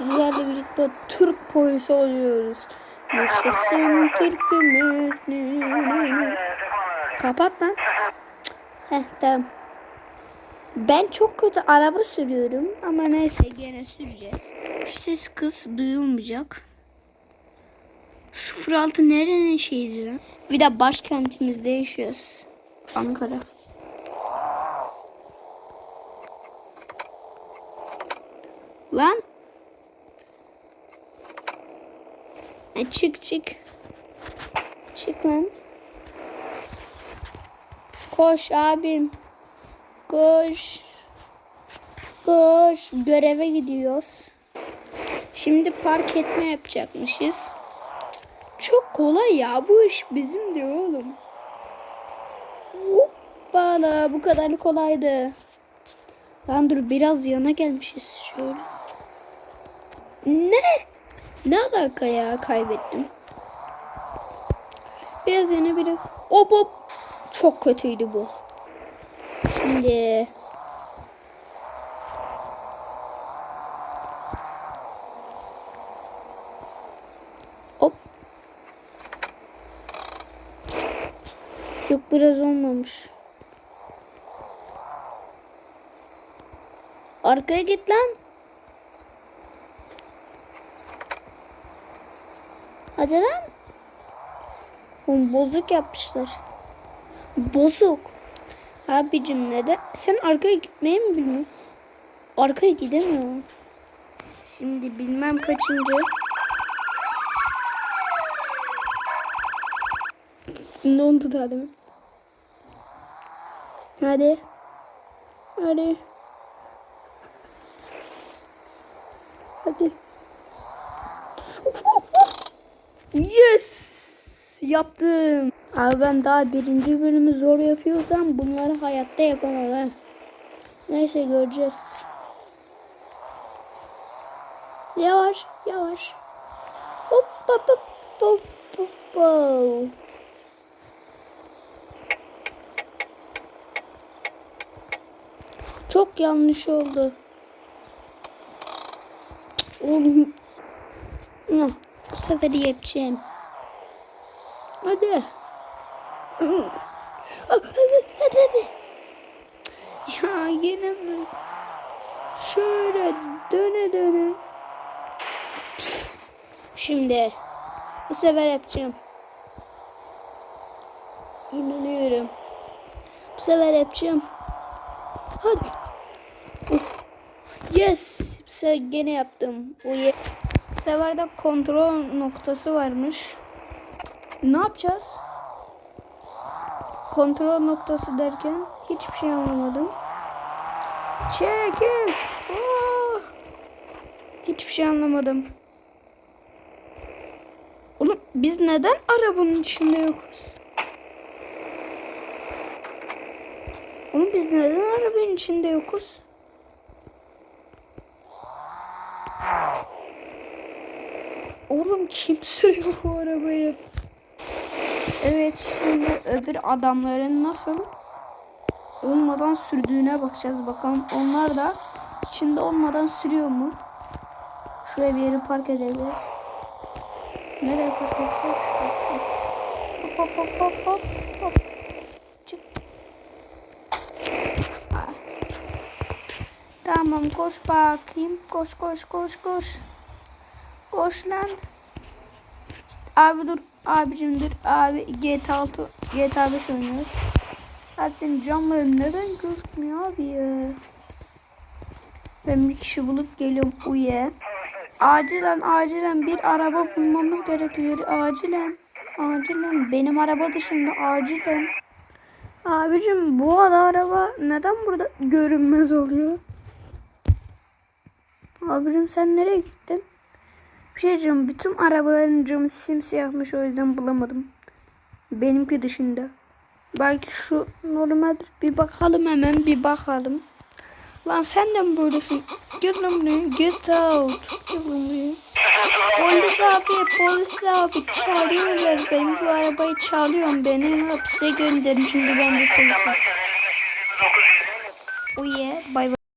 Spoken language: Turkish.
Sizlerle birlikte Türk polisi oluyoruz. Yaşasın Türk'ümüz. Kapat lan. Heh tamam. Ben çok kötü araba sürüyorum ama neyse gene süreceğiz. Şu ses kız duyulmayacak. 06 nerenin şehri? Bir de başkentimizde yaşıyoruz. Ankara. Lan. Ha, çık çık. Çık lan. Koş abim. Koş. Koş. Göreve gidiyoruz. Şimdi park etme yapacakmışız. Çok kolay ya. Bu iş bizimdir oğlum. Hoppala. Bu kadar kolaydı. Lan dur biraz yana gelmişiz. Şöyle. Ne? Ne alaka ya kaybettim. Biraz yana biraz. Hop hop. Çok kötüydü bu. Şimdi. Hop. Yok biraz olmamış. Arkaya git lan. Hadi lan. Oğlum bozuk yapmışlar. Bozuk. Abicim neden? Sen arkaya gitmeyi mi bilmiyorsun? Arkaya gidemiyor. Şimdi bilmem kaçıncı. Ne oldu daha demin? Hadi. Hadi. Hadi. Yes! Yaptım. Abi ben daha birinci bölümü zor yapıyorsam bunları hayatta yapamam ha. Neyse göreceğiz. Yavaş, yavaş. Hop hop hop. hop. Çok yanlış oldu. Oğlum. Bu sefer yapacağım. Hadi. Hadi hadi. Ya yine mi? Şöyle döne döne. Şimdi bu sefer yapacağım. İnanıyorum. Bu sefer yapacağım. Hadi. Yes. Bu sefer gene yaptım. O ye- Bu sefer de kontrol noktası varmış. Ne yapacağız? Kontrol noktası derken hiçbir şey anlamadım. Çekil. Oh. Hiçbir şey anlamadım. Oğlum biz neden arabanın içinde yokuz? Oğlum biz neden arabanın içinde yokuz? Oğlum kim sürüyor bu arabayı? Evet şimdi öbür adamların nasıl olmadan sürdüğüne bakacağız. Bakalım onlar da içinde olmadan sürüyor mu? Şuraya bir yere park edelim. Nereye park etsek? Hop hop hop hop hop hop. Çık. Ah. Tamam koş bakayım. Koş koş koş koş. Koş lan. Abi dur. Abicim dur. Abi GTA 6 GTA 5 oynuyoruz. Hadi senin camların neden gözükmüyor abi ya? Ben bir kişi bulup geliyorum uye. Acilen acilen bir araba bulmamız gerekiyor. Acilen. Acilen. Benim araba dışında acilen. Abicim bu ada araba neden burada görünmez oluyor? Abicim sen nereye gittin? Şey diyeceğim. Bütün arabaların camı simsiyahmış o yüzden bulamadım. Benimki dışında. Belki şu normaldir. Bir bakalım hemen bir bakalım. Lan sen de mi böylesin? Gel lan. Get out. Polis abi, polis abi çağırıyorlar. Ben bu arabayı çalıyorum. Beni hapse gönderin çünkü ben bir polisim. Oh yeah. Bay bay.